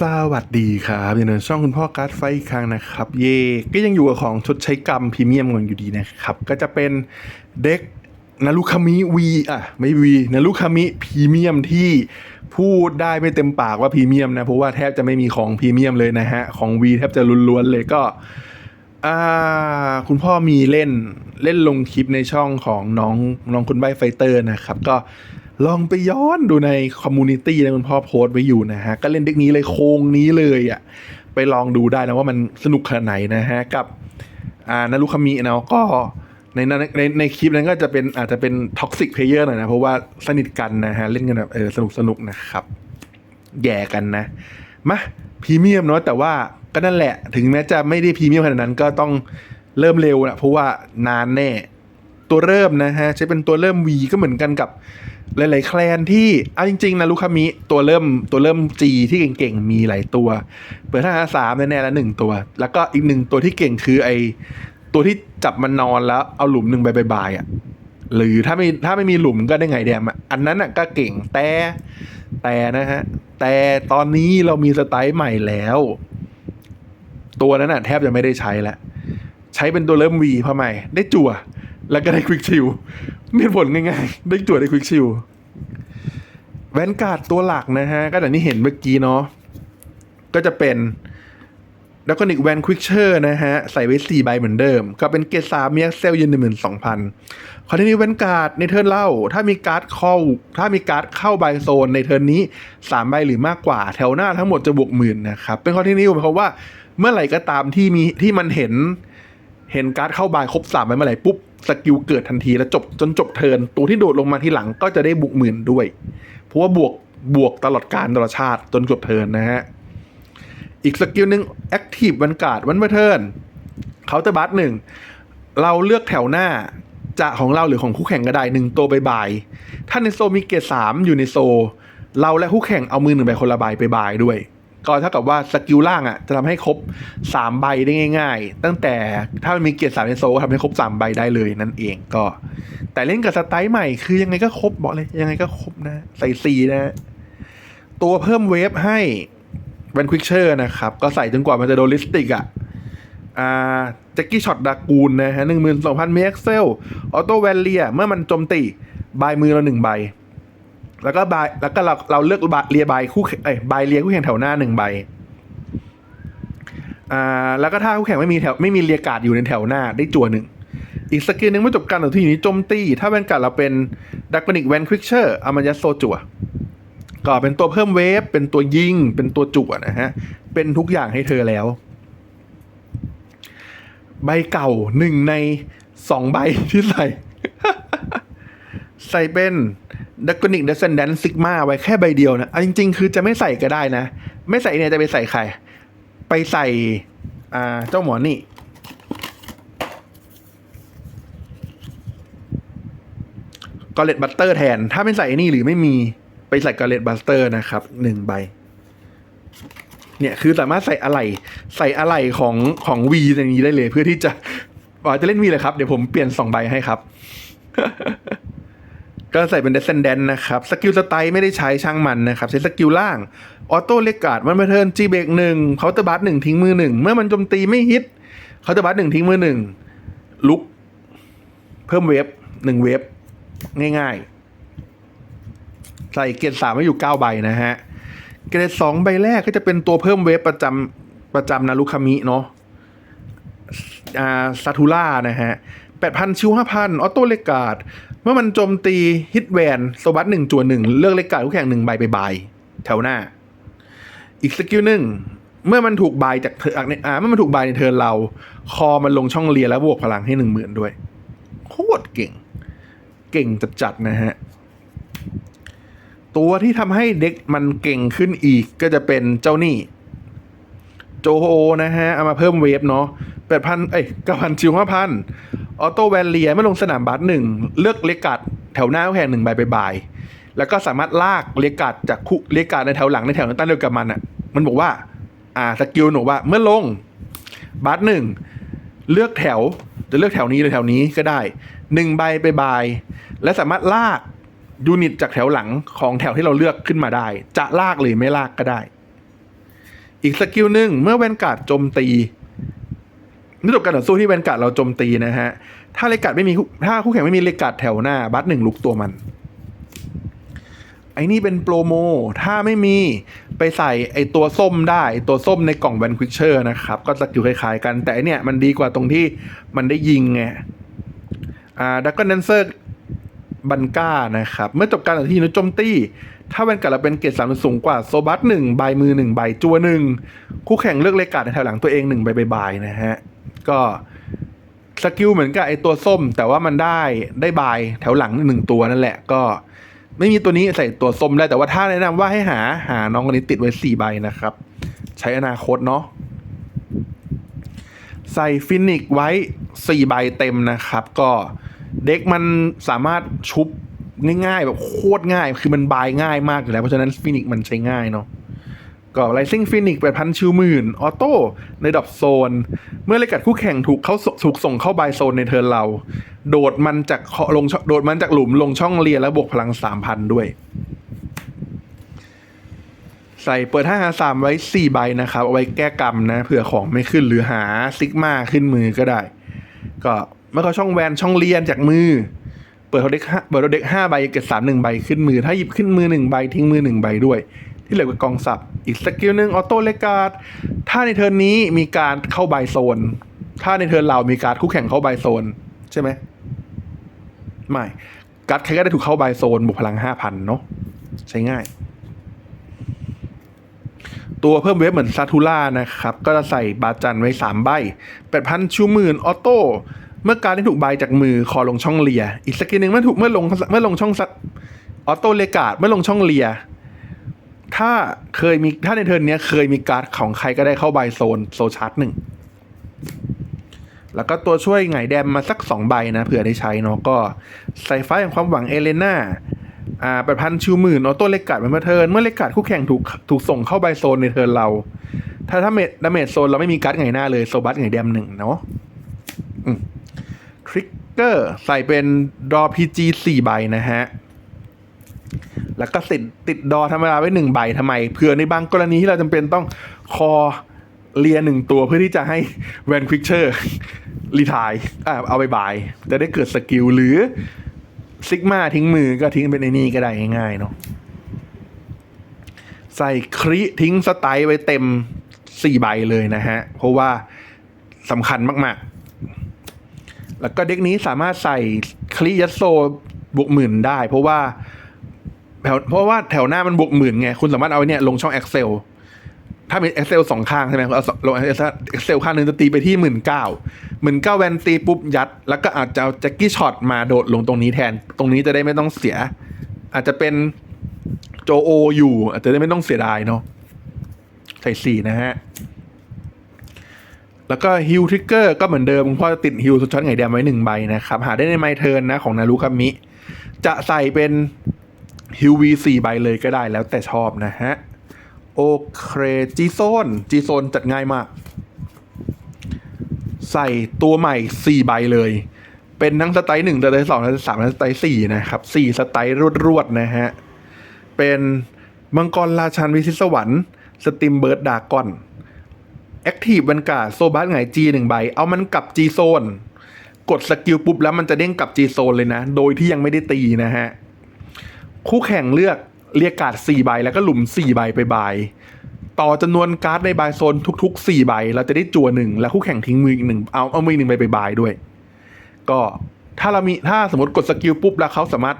สวัสดีครับยินดีช่องคุณพ่อการ์ดไฟอีกครั้งนะครับ เย่ก็ยังอยู่กับของชดใช้กรรมพรีเมียมกันอยู่ดีนะครับ ก็จะเป็นเด็กนารุคามิวีอะไม่วีนารุคามิพรีเมียมที่พูดได้ไม่เต็มปากว่าพรีเมียมนะ เพราะว่าแทบจะไม่มีของพรีเมียมเลยนะฮะ ของวีแทบจะล้วนๆเลยก็คุณพ่อมีเล่นเล่นลงคลิปในช่องของน้องน้องคุณใบไฟเตอร์นะครับ ก็ ลองไปย้อนดูในคอมมูนิตี้นะคุณพ่อโพสต์ไว้อยู่นะฮะ ก็เล่นเด็กนี้เลยโครงนี้เลยอะ ไปลองดูได้นะว่ามันสนุกขนาดไหนนะฮะ กับอ่านารุคามิเนาะก็ในนั้นในในคลิปนั้นก็จะเป็นอาจจะเป็นท็อกซิกเพลเยอร์หน่อยนะ เพราะว่าสนิทกันนะฮะ เล่นกันแบบเออสนุกสนุกนะครับ แย่กันนะ มาพรีเมียมเนาะแต่ว่าก็นั่นแหละ ถึงแม้จะไม่ได้พรีเมียมขนาดนั้นก็ต้องเริ่มเร็วนะเพราะว่านานแน่ตัวเริ่มนะฮะ ใช้เป็นตัวเริ่ม V ก็เหมือนกันกับ หลายๆแคลนที่เอาจริงๆนะลูคามิตัวเริ่มตัวเริ่ม G ที่เก่งๆ มีหลายตัวเปิดท่าสามแน่ๆแล้วหนึ่งตัว แล้วก็อีกหนึ่งตัวที่เก่งคือไอตัวที่จับมันนอนแล้วเอาหลุมหนึ่งใบบายอะหรือถ้าไม่ถ้าไม่มีหลุมก็ได้ไงแดมอะอันนั้นอะก็เก่งแต่แต่นะฮะแต่ตอนนี้เรามีสไตล์ใหม่แล้ว ตัวนั้นอะแทบจะไม่ได้ใช้แล้วใช้เป็นตัวเริ่มวีเพราะใหม่ได้จั่วแล้วก็ได้ควิกชิล มีผลง่ายๆ ได้จั่วได้ควิกชิลแวนการ์ดตัวหลักนะฮะ ก็อย่างที่เห็นเมื่อกี้เนาะก็จะเป็นดักนิกแวนควิกเชอร์นะฮะ ใส่ไว้4ใบเหมือนเดิม ก็เป็นเกรดสามมียเซลยืนหนึ่งหมื่นสองพันคอนเทนต์แวนการ์ดในเทิร์นเล่า ถ้ามีการ์ดเข้า ถ้ามีการ์ดเข้าใบโซนในเทิร์นนี้สามใบหรือมากกว่า แถวหน้าทั้งหมดจะบวกหมื่นนะครับ เป็นคอนเทนต์หมายความว่าเมื่อไหร่ก็ตามที่มีที่มันเห็นเห็นการ์ดเข้าใบครบสามใบเมื่อไหร่ปุ๊บ สกิลเกิดทันทีแล้วจบจนจบเทินตัวที่โดดลงมาที่หลังก็จะได้บุกหมื่นด้วย เพราะว่าบวกบวกตลอดการตลอดชาติจนจบเทินนะฮะ อีกสกิลหนึ่ง Active วันการ์ดวันเทิร์นเขาจะบัตหนึ่งเราเลือกแถวหน้าจะของเราหรือของคู่แข่งก็ได้หนึ่งตัวใบบายถ้าในโซมีเกรดสามอยู่ในโซ เราและคู่แข่งเอามือหนึ่งใบคนละใบไปบายด้วย ก็เท่ากับว่าสกิลล่างอะจะทำให้ครบ 3 ใบได้ง่าย ๆ ตั้งแต่ถ้ามันมีเกียรติสามในโซก็ทำให้ครบ 3 ใบได้เลยนั่นเองก็ แต่เล่นกับสไตล์ใหม่คือยังไงก็ครบบอกเลยยังไงก็ครบนะ ใส่ซีนะ ตัวเพิ่มเวฟให้แวนควิกเชอร์นะครับ ก็ใส่จนกว่ามันจะโดนลิสติกอะอ่าแจ็กกี้ช็อตดากูลนะฮะหนึ่งหมื่นสองพันเมกเซลออโต้แวนเลียเมื่อมันโจมตีบายมือเราหนึ่งใบ แล้วก็บายแล้วก็เราเราเลือกเลียบยคู่แข่งเอ้ยบเลียคู่แข่งแถวหน้าหนึ่งใบอ่าแล้วก็ถ้าคู่แข่งไม่มีแถวไม่มีเรียการ์ดอยู่ในแถวหน้าได้จั่วหนึ่งอีกสกิลหนึ่งเมื่อจบการต่อที่อยู่นี้โจมตี ถ้าแวนการ์ดเราเป็นดักกนิกแวนควิกเชอร์อามายัดโซจั่วก็เป็นตัวเพิ่มเวฟเป็นตัวยิง เป็นตัวจั่วนะฮะ เป็นทุกอย่างให้เธอแล้ว ใบเก่าหนึ่งในสองใบที่ใส่ ใส่เป็น ดักกนิกเดซเซนแดนซิกมาไว้แค่ใบเดียวนะเอาจริง ๆ คือจะไม่ใส่ก็ได้นะ ไม่ใส่เนี่ยจะไปใส่ใคร ไปใส่ อ่า เจ้าหมอนี่ กอเลตบัตเตอร์แทน ถ้าไม่ใส่นี่หรือไม่มี ไปใส่กอเลตบัตเตอร์นะครับหนึ่งใบ เนี่ยคือสามารถใส่อะไรใส่อะไรของของวีในนี้ได้เลย เพื่อที่จะอ๋อจะเล่นวีเลยครับ เดี๋ยวผมเปลี่ยนสองใบให้ครับ ก็ใส่เป็น Descendant นะครับ สกิลสไตล์ไม่ได้ใช้ช่างมันนะครับ ใช้สกิลล่าง ออโต้เลกาดมันมาเทิร์นจีเบกหนึ่งเคาน์เตอร์บัสหนึ่งทิ้งมือหนึ่งเมื่อมันโจมตีไม่ฮิตเคาน์เตอร์บัสหนึ่งทิ้งมือหนึ่งลุก เพิ่มเวฟหนึ่งเวฟง่ายๆ ใส่เกรดสามไว้อยู่เก้าใบนะฮะ เกรดสองใบแรกก็จะเป็นตัวเพิ่มเวฟประจำประจำนารุคามิเนาะอ่าซาทูล่านะฮะแปดพันชิวห้าพันออโต้เลกาด มื่อมันโจมตีฮิตแวนโซบัสหนึ่งจวนหนึ่งเลือกเลกาดคู่แข่งหนึ่งใบไปบายแถวหน้า อีกสกิลหนึ่งเมื่อมันถูกบายจากเธออ่าเมื่อมันถูกบายในเทิร์นเรา คอมันลงช่องเลียแล้วบวกพลังให้หนึ่งหมื่นด้วย โคตรเก่ง เก่งจัดๆนะฮะ ตัวที่ทำให้เด็กมันเก่งขึ้นอีกก็จะเป็นเจ้านี่โจโฮนะฮะ เอามาเพิ่มเวฟเนาะแปดพันเอ้ยเก้าพันชิวห้าพัน ออโต้แวนเลียเมื่อลงสนามบาสหนึ่งเลือกเลกัดแถวหน้าแข่งหนึ่งใบไปบายแล้วก็สามารถลากเลกัดจากคู่เลกัดในแถวหลังในแถวตั้งเดียวกับมันอะ มันบอกว่า อ่าสกิลหนูว่า เมื่อลงบาสหนึ่งเลือกแถวจะเลือกแถวนี้หรือแถวนี้ก็ได้หนึ่งใบไปบาย และสามารถลากยูนิตจากแถวหลังของแถวที่เราเลือกขึ้นมาได้ จะลากหรือไม่ลากก็ได้ อีกสกิลหนึ่งเมื่อแวนการ์ดโจมตี เมื่อจบการต่อสู้ที่แวนการ์ดเราโจมตีนะฮะ ถ้าเลการ์ดไม่มีถ้าคู่แข่งไม่มีเลการ์ดแถวหน้า บัตหนึ่งลุกตัวมัน ไอ้นี่เป็นโปรโม ถ้าไม่มีไปใส่ไอตัวส้มได้ ตัวส้มในกล่องแวนควิกเชอร์นะครับ ก็สกิลคล้ายๆกัน แต่เนี่ยมันดีกว่าตรงที่มันได้ยิงไง อ่าดักกอนเดนเซอร์บันก้านะครับ เมื่อจบการต่อที่นุโจมตีถ้าแวนการ์ดเราเป็นเกรดสามหรือสูงกว่าโซบัสหนึ่งใบมือหนึ่งใบจัวหนึ่งคู่แข่งเลือกเลกการ์ดในแถวหลังตัวเองหนึ่งใบใบายนะฮะ ก็สกิลเหมือนกับไอตัวส้ม แต่ว่ามันได้ได้บายแถวหลังหนึ่งตัวนั่นแหละ ก็ไม่มีตัวนี้ใส่ตัวส้มได้แต่ว่าถ้าแนะนำว่าให้หาหาน้องคนนี้ติดไว้สี่ใบนะครับ ใช้อนาคตเนาะใส่ฟินิกไว้4ใบเต็มนะครับ ก็เด็กมันสามารถชุบง่ายๆ แบบโคตรง่าย คือมันบายง่ายมากอยู่แล้ว เพราะฉะนั้นฟินิกมันใช้ง่ายเนาะก็ไลซิ่งฟินิกแปดพันชิวหมื่นออโต้ในดับโซน เมื่อเลกัดคู่แข่งถูกเขาถูกส่งเข้าบายโซนในเทิร์นเรา โดดมันจากลงช่องโดดมันจากหลุมลงช่องเรียนแล้วบวกพลัง3,000ด้วย ใส่เปิดห้าหาสามไว้สี่ใบนะครับ เอาไว้แก้กรรมนะเผื่อของไม่ขึ้นหรือหาซิกมาขึ้นมือก็ได้ ก็เมื่อเขาช่องแวนช่องเรียนจากมือ เปิดเขาเด็กห้าเปิดเขาเด็กห้าใบเก็บสามหนึ่งใบขึ้นมือ ถ้าหยิบขึ้นมือหนึ่งใบทิ้งมือหนึ่งใบด้วย ที่เหลือเป็กองสับ อีกสกิลหนึ่งออโต้เลกาดถ้าในเทิร์นนี้มีการเข้าใบโซน ถ้าในเทิร์นเรามีการคู่แข่งเข้าใบโซน ใช่ไหมไม่การ์ดใครก็ได้ถูกเข้าใบโซนบวกพลังห้าพันเนาะใช้ง่าย ตัวเพิ่มเวฟเหมือนซาทูล่านะครับ ก็จะใส่บาจันไว้3ใบแปดพันชูหมื่นออโต้เมื่อการที่ถูกใบจากมือคอลงช่องเลีย อีกสกิลหนึ่งเมื่อถูกเมื่อลงเมื่อลงช่องซัดออโต้เลกาดเมื่อลงช่องเลีย ถ้าเคยมีถ้าในเทิร์นเนี้ยเคยมีการ์ดของใครก็ได้เข้าใบโซนโซชาร์ตหนึ่งแล้วก็ตัวช่วยไงแดมมาสัก 2 ใบนะเผื่อได้ใช้เนาะก็ใส่ไฟแห่างความหวังเอเลน่าอ่าแปดพันชิวหมื่นออโต้เลกกัดเป็นเมื่อเทิร์นเมื่อเลกกัดคู่แข่งถูกถูกส่งเข้าใบโซนในเทิร์นเรา ถ้าถ้าเมดดาเมจโซนเราไม่มีการ์ดไงหน้าเลยโซบัสไงแดมหนึ่งเนาะทริกเกอร์ใส่เป็นดอพีจีสี่ใบนะฮะ แล้วก็ติดติดดอธรรมดาไว้หนึ่งใบทำไมเผื่อในบางกรณีที่เราจำเป็นต้องคอเลียหนึ่งตัวเพื่อที่จะให้แวนควิกเชอร์รีทายอ่าเอาไปบาย จะได้เกิดสกิลหรือซิกมาทิ้งมือก็ทิ้งเป็นไอ้นี่ก็ได้ง่ายๆเนาะใส่คริทิ้งสไตล์ไว้เต็มสี่ใบเลยนะฮะ เพราะว่าสำคัญมากๆ แล้วก็เด็กนี้สามารถใส่คริยัสโซบวกหมื่นได้ เพราะว่า แถวเพราะว่าแถวหน้ามันบวกหมื่นไง คุณสามารถเอาเนี่ยลงช่อง Excel ถ้ามี Excel สองข้างใช่ไหมเอาลง Excel ข้างหนึ่งจะตีไปที่หมื่นเก้าหมื่นเก้าแวนตีปุ๊บยัด แล้วก็อาจจะเอาแจ็คกี้ช็อตมาโดดลงตรงนี้แทน ตรงนี้จะได้ไม่ต้องเสีย อาจจะเป็นโจโออยู่ อาจจะได้ไม่ต้องเสียดายเนาะใส่สี่นะฮะ แล้วก็ฮิลทริกเกอร์ก็เหมือนเดิมคุณพ่อจะติดฮิลช็อตไงแดมไว้หนึ่งใบนะครับ หาได้ในไมเทิร์นนะของนารุคามิ จะใส่เป็น ฮิลวีสี่ใบเลยก็ได้แล้วแต่ชอบนะฮะ โอเคจีโซนจีโซนจัดง่ายมาก ใส่ตัวใหม่สี่ใบเลย เป็นทั้งสไตล์หนึ่งสไตล์สองสไตล์สามสไตล์สี่นะครับสี่สไตล์รวดๆนะฮะ เป็นมังกรราชันวิชิตสวรรค์สติมเบิร์ดดากอนแอคทีฟบรรกาโซบัสไงจีหนึ่งใบ เอามันกลับจีโซนกดสกิลปุ๊บแล้วมันจะเด้งกลับจีโซนเลยนะ โดยที่ยังไม่ได้ตีนะฮะ คู่แข่งเลือกเรียกการ์ดสี่ใบแล้วก็หลุมสี่ใบไปบาย ต่อจำนวนการ์ดในบายโซนทุกๆสี่ใบ เราจะได้จั่วหนึ่งแล้วคู่แข่งทิ้งมืออีกหนึ่งเอาเอามืออกหนึ่งใบไปบายด้วย ก็ถ้าเรามีถ้าสมมติกดสกิลปุ๊บแล้วเขาสามารถ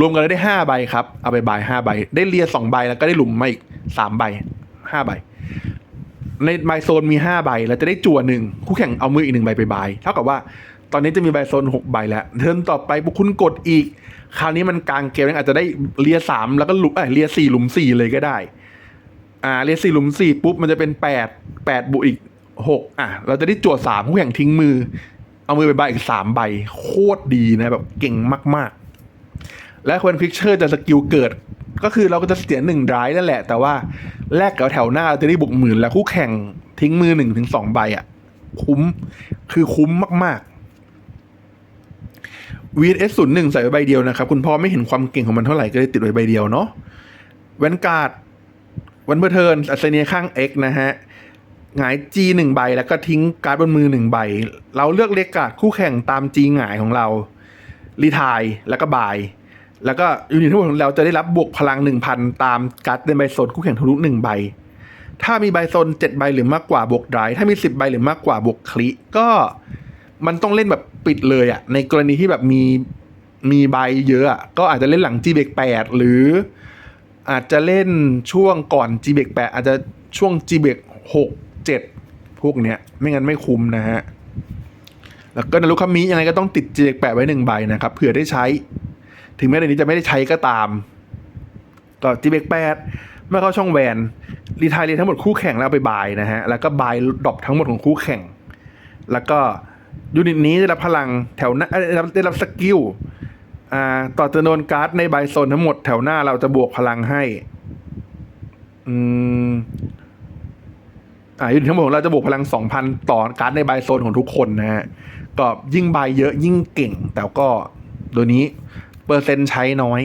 รวมกันได้ห้าใบครับ เอาไปบายห้าใบ ได้เลียสองใบแล้วก็ได้หลุมมาอีกสามใบห้าใบ ในใบโซนมีห้าใบ แล้วจะได้จั่วหนึ่งคู่แข่งเอามืออีกหนึ่งใบไปบาย เท่ากับว่าตอนนี้จะมีใบโซนหกใบแล้ว เทิร์นต่อไปบุคคุณกดอีก คราวนี้มันกลางเกมอาจจะได้เลียสามแล้วก็หลุมเอ้เลียสี่หลุมสี่เลยก็ได้ อ่าเลียสี่หลุมสี่ปุ๊บมันจะเป็นแปดแปดบวกอีกหกอะ เราจะได้จั่วสามคู่แข่งทิ้งมือ เอามือไปใบอีกสามใบ โคตรดีนะแบบเก่งมาก ๆ และควนฟิกเชอร์จะสกิลเกิด ก็คือเราก็จะเสียหนึ่งร้ายนั่นแหละ แต่ว่าแลกกับแถวหน้าเราจะได้บุกหมื่นแล้วคู่แข่งทิ้งมือหนึ่งถึงสองใบอะ คุ้มคือคุ้มมาก ๆ VS ศูนย์หนึ่งใส่ไว้ใบเดียวนะครับ คุณพ่อไม่เห็นความเก่งของมันเท่าไหร่ก็เลยติดไว้ใบเดียวเนาะแวนการ์ดวันเบอร์เทิร์นอัศเนียข้าง X นะฮะหงาย G หนึ่งใบแล้วก็ทิ้งการ์ดบนมือหนึ่งใบ เราเลือกเลกการ์ดคู่แข่งตาม G หงายของเรารีทายแล้วก็บาย แล้วก็ยูนิตทั้งหมดของเราจะได้รับบวกพลัง 1,000 ตามการ์ดในใบโซนคู่แข่งทะลุหนึ่งใบ ถ้ามีใบโซน7ใบหรือมากกว่าบวกไดรถ้ามี 10 ใบหรือมากกว่าบวกคลิก็ มันต้องเล่นแบบปิดเลยอะในกรณีที่แบบมีมีใบเยอะอะก็อาจจะเล่นหลัง G เบก8หรือ อาจจะเล่นช่วงก่อน G เบก8อาจจะช่วง G เบก6 7พวกเนี้ย ไม่งั้นไม่คุ้มนะฮะ แล้วก็นารุคามิยังไงก็ต้องติด G เบก8ไว้หนึ่งใบนะครับเผื่อได้ใช้ ถึงแม้ในนี้จะไม่ได้ใช้ก็ตาม ก็ G เบก8เมื่อเข้าช่องแวนรีทายเรียทั้งหมดคู่แข่งแล้วไปบายนะฮะแล้วก็บายดรอปทั้งหมดของคู่แข่ง แล้วก็ ยูนิตนี้ได้รับพลังแถวหน้าได้รับได้รับสกิลอ่าต่อจำนวนการ์ดในใบโซนทั้งหมดแถวหน้าเราจะบวกพลังให้ อืมอ่ายูนิตทั้งหมดของเราจะบวกพลังสองพันต่อการ์ดในใบโซนของทุกคนนะฮะก็ยิ่งใบเยอะยิ่งเก่ง แต่ก็โดยนี้เปอร์เซ็นต์ใช้น้อย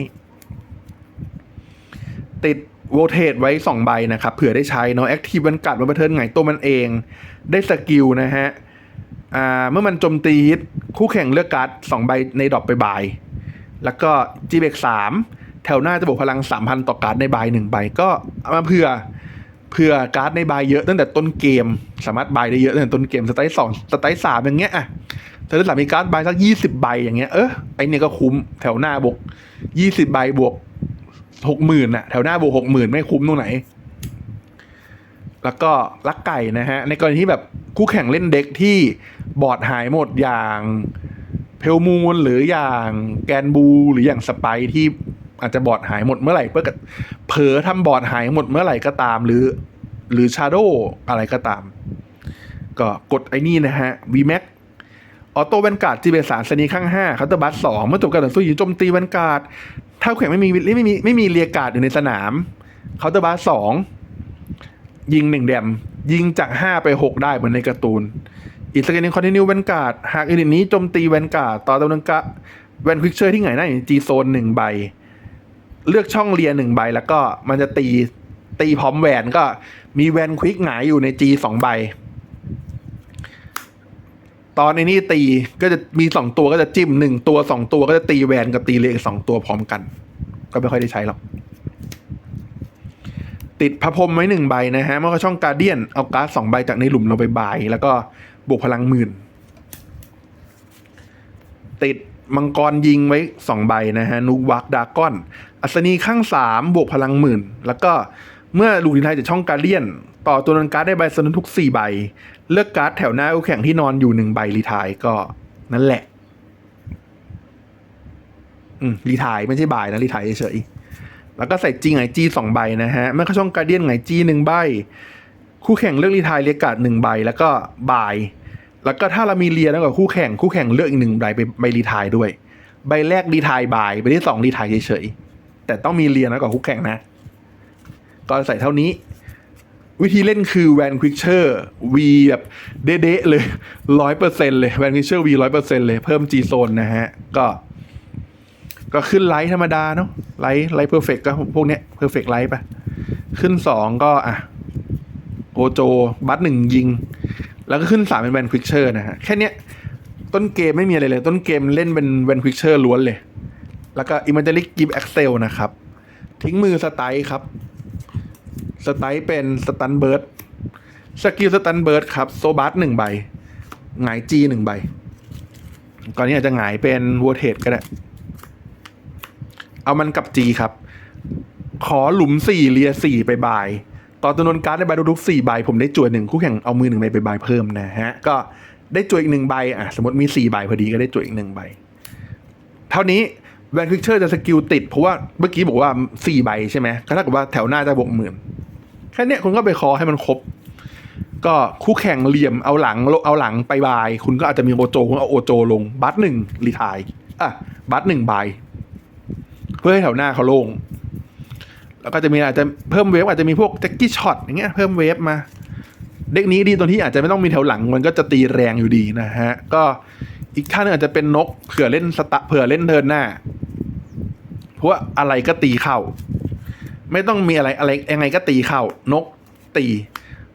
ติดโวเทตไว้ 2 ใบนะครับ เผื่อได้ใช้เนาะแอคทีฟวันกัดวันบัเทิร์นไงตัวมันเอง ได้สกิลนะฮะ อ่าเมื่อมันโจมตีฮิตคู่แข่งเลือกการ์ดสองใบในดรอปไปบาย แล้วก็ g b สามแถวหน้าจะบวกพลัง3,000ต่อการ์ดในใบหนึ่งใบก็เอามาเผื่อเผื่อการ์ดในใบเยอะตั้งแต่ต้นเกม สามารถบายได้เยอะตั้งแต่ต้นเกมสไตล์สองสไตล์สามอย่างเงี้ยอะสไตล์สามมีการ์ดใบสักยี่สิบใบอย่างเงี้ยเออไอเนี่ยก็คุ้มแถวหน้าบวกยี่สิบใบบวกหกหมื่นอะแถวหน้าบวกหกหมื่นไม่คุ้มตรงไหน แล้วก็ลักไก่นะฮะ ในกรณีที่แบบคู่แข่งเล่นเด็กที่บอร์ดหายหมดอย่างเพลมูนหรืออย่างแกนบู หรืออย่างสไปที่อาจจะบอร์ดหายหมดเมื่อไหร่เพื่อเผลอทำบอร์ดหายหมดเมื่อไหร่ก็ตาม หรือหรือชาร์โดอะไรก็ตาม ก็กดไอ้นี่นะฮะ VMAX ออโต้แวนการ์ดจีเบสารสนีข้าง5คัตเตอร์บัสสองเมื่อจบการต่อสู้ยิงโจมตีแวนการ์ดถ้าแข่งไม่มีไม่มีไม่มีเรียการ์ดอยู่ในสนามเคาน์เตอร์บัสสอง ยิงหนึ่งแดม ยิงจาก 5 ไป 6 ได้เหมือนในการ์ตูนอีกสกนึงคอนติเนียแวนการ์ดหากยูนิตนี้โจมตีแวนการ์ดต่อจำนวนกะแวนควิกเชอร์ที่ไหนได้จีโซนหนึ่งใบ เลือกช่องเรียหนึ่งใบ แล้วก็มันจะตีตีพร้อมแวนก็มีแวนควิกหงายอยู่ใน G สองใบ ตอนในนี้ตีก็จะมีสองตัวก็จะจิ้มหนึ่งตัวสองตัวก็จะตีแวนกับตีเรียงสองตัวพร้อมกัน ก็ไม่ค่อยได้ใช้หรอก ติดพระพรหมไว้หนึ่งใบนะฮะเมื่อเขาช่องการเดียนเอาการ์ดสองใบจากในหลุมเราไปบายแล้วก็บวกพลังหมื่น ติดมังกรยิงไว้สองใบนะฮะนูวักดากอน อัศนีข้างสามบวกพลังหมื่น แล้วก็เมื่อลูกทีนไทยจากช่องการเดียน ต่อตัวนันการ์ดได้ใบสนุนทุกสี่ใบ เลือกการ์ดแถวหน้าคู่แข่งที่นอนอยู่หนึ่งใบรีทายก็นั่นแหละ อืมรีทายไม่ใช่บายนะรีทายเฉยๆ แล้วก็ใส่จีไงจีสองใบนะฮะเมื่อเข้าช่องการเดียนไงจีหนึ่งใบ คู่แข่งเลือกรีทายเรียกาดหนึ่งใบ แล้วก็บาย แล้วก็ถ้าเรามีเรียแล้วกับคู่แข่งคู่แข่งเลือกอีกหนึ่งใบไปใบรีทายด้วย ใบแรกรีทายบายใบที่สองรีทายเฉยๆแต่ต้องมีเรียแล้วกับคู่แข่งนะ ก็ใส่เท่านี้ วิธีเล่นคือแวนควิกเชอร์วีแบบเด๊ะๆเลยร้อยเปอร์เซ็นต์เลยแวนควิกเชอร์วีร้อยเปอร์เซ็นต์เลยเพิ่มจีโซนนะฮะก็ ก็ขึ้นไลท์ธรรมดาเนาะไลท์ไลท์เพอร์เฟกก็พวกเนี้ยเพอร์เฟกไลท์ไปขึ้นสองก็อะโอโจ บัตหนึ่งยิง แล้วก็ขึ้นสามเป็นแวนควิกเชอร์นะฮะ แค่เนี้ย ต้นเกมไม่มีอะไรเลย ต้นเกมเล่นเป็นแวนควิกเชอร์ล้วนเลย แล้วก็อิมเมอร์ลิกกิฟแอคเซลนะครับ ทิ้งมือสไตล์ครับสไตล์เป็นสตันเบิร์ดสกิลสตันเบิร์ดครับ โซบัสหนึ่งใบหงายจีหนึ่งใบ ก่อนนี้อาจจะหงายเป็นวัวเทดก็ได้ เอามันกับจีครับ ขอหลุมสี่เลียสี่ไปบายต่อจำนวนการ์ดในใบทุกสี่ใบผมได้จวยหนึ่งคู่แข่งเอามือหนึ่งใบไปบายเพิ่มนะฮะ ก็ได้จวยอีกหนึ่งใบอะสมมติมีสี่ใบพอดีก็ได้จวยอีกหนึ่งใบ เท่านี้แวนคิกเชอร์จะสกิลติด เพราะว่าเมื่อกี้บอกว่าสี่ใบใช่ไหมก็เท่ากับว่าแถวหน้าจะบวกหมื่นแค่นี้คุณก็ไปคอให้มันครบ ก็คู่แข่งเหลี่ยมเอาหลังเอาหลังไปบาย คุณก็อาจจะมีโอโจคุณเอาโอโจลงบัตหนึ่งรีทายอะบัตหนึ่งใบ เพื่อให้แถวหน้าเขาโล่งแล้วก็จะมีอาจจะเพิ่มเวฟอาจจะมีพวกแจ็คกี้ช็อตอย่างเงี้ยเพิ่มเวฟมา เด็กนี้ดีตรงที่อาจจะไม่ต้องมีแถวหลังมันก็จะตีแรงอยู่ดีนะฮะ ก็อีกท่านึงอาจจะเป็นนกเผื่อเล่นสตะเผื่อเล่นเทินหน้า เพราะว่าอะไรก็ตีเข้า ไม่ต้องมีอะไรอะไรยังไงก็ตีเข้านกตี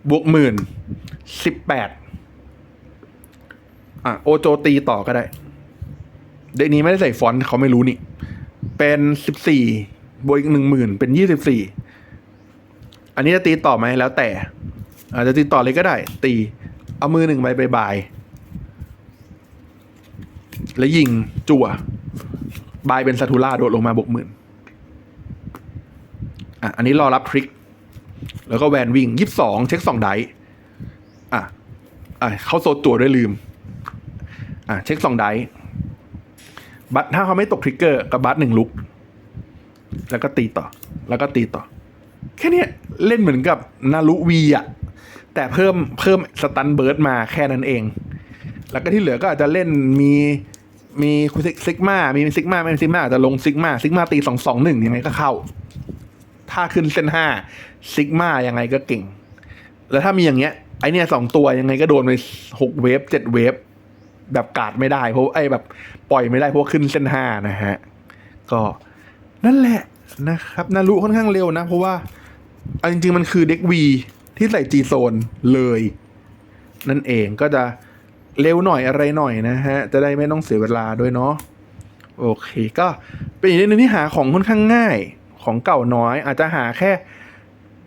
บวกหมื่นสิบแปดอะโอโจตีต่อก็ได้ เดยวนี้ไม่ได้ใส่ฟอนต์เขาไม่รู้นี่ เป็นสิบสี่บวกอีกหนึ่งหมื่นเป็นยี่สิบสี่อันนี้จะตีต่อไหมแล้วแต่ อาจจะตีต่อเลยก็ได้ ตี เอามือหนึ่งใบบายบาย แล้วยิงจั่ว บายเป็นซาทูล่าโดดลงมาบวกหมื่นอะอันนี้รอรับทริก แล้วก็แวนวิ่งยี่สิบสองเช็คสองไดอะอะ เข้าโซตัวด้วยลืม อะ เช็คสองได บัตถ้าเขาไม่ตกทริกเกอร์กับบัตหนึ่งลุก แล้วก็ตีต่อ แล้วก็ตีต่อ แค่นี้เล่นเหมือนกับนารุวีอะแต่เพิ่มเพิ่มสตันเบิร์ดมาแค่นั้นเอง แล้วก็ที่เหลือก็อาจจะเล่นมีมีซิกมามีซิกมาไม่ซิกมาอาจจะลงซิกมาซิกมาตีสองสองหนึ่งยังไงก็เข้า ถ้าขึ้นเส้นห้าซิกมายังไงก็เก่ง แล้วถ้ามีอย่างเงี้ยไอเนี้ยสองตัวยังไงก็โดนไปหกเวฟเจ็ดเวฟ แบบกาดไม่ได้เพราะไอแบบปล่อยไม่ได้เพราะขึ้นเส้นห้านะฮะก็นั่นแหละนะครับนารุค่อนข้างเร็วนะ เพราะว่าเอาจริงๆมันคือเด็กวีที่ใส่จีโซนเลย นั่นเองก็จะเร็วหน่อยอะไรหน่อยนะฮะ จะได้ไม่ต้องเสียเวลาด้วยเนาะโอเคก็เป็นอีกเรื่องหนึงที่หาของค่อนข้างง่ายของเก่าน้อย อาจจะหาแค่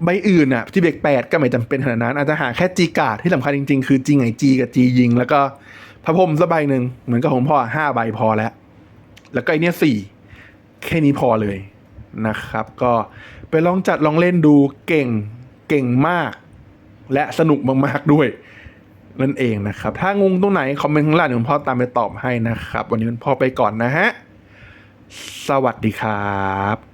ใบอื่นอะที่เบรกแปดก็ไม่จำเป็นขนาดนั้น อาจจะหาแค่จีกาดที่สำคัญจริงๆ คือจีไงจีกับจียิง แล้วก็ พระพรมสักใบหนึ่งเหมือนกับของพ่อห้าใบพอแล้ว แล้วก็ไอเนี้ยสี่แค่นี้พอเลยนะครับ ก็ไปลองจัดลองเล่นดูเก่งเก่งมาก และสนุกมากๆด้วย นั่นเองนะครับ ถ้างงตรงไหน คอมเมนต์ข้างล่างเดี๋ยวคุณพ่อตามไปตอบให้นะครับ วันนี้คุณพ่อไปก่อนนะฮะ สวัสดีครับ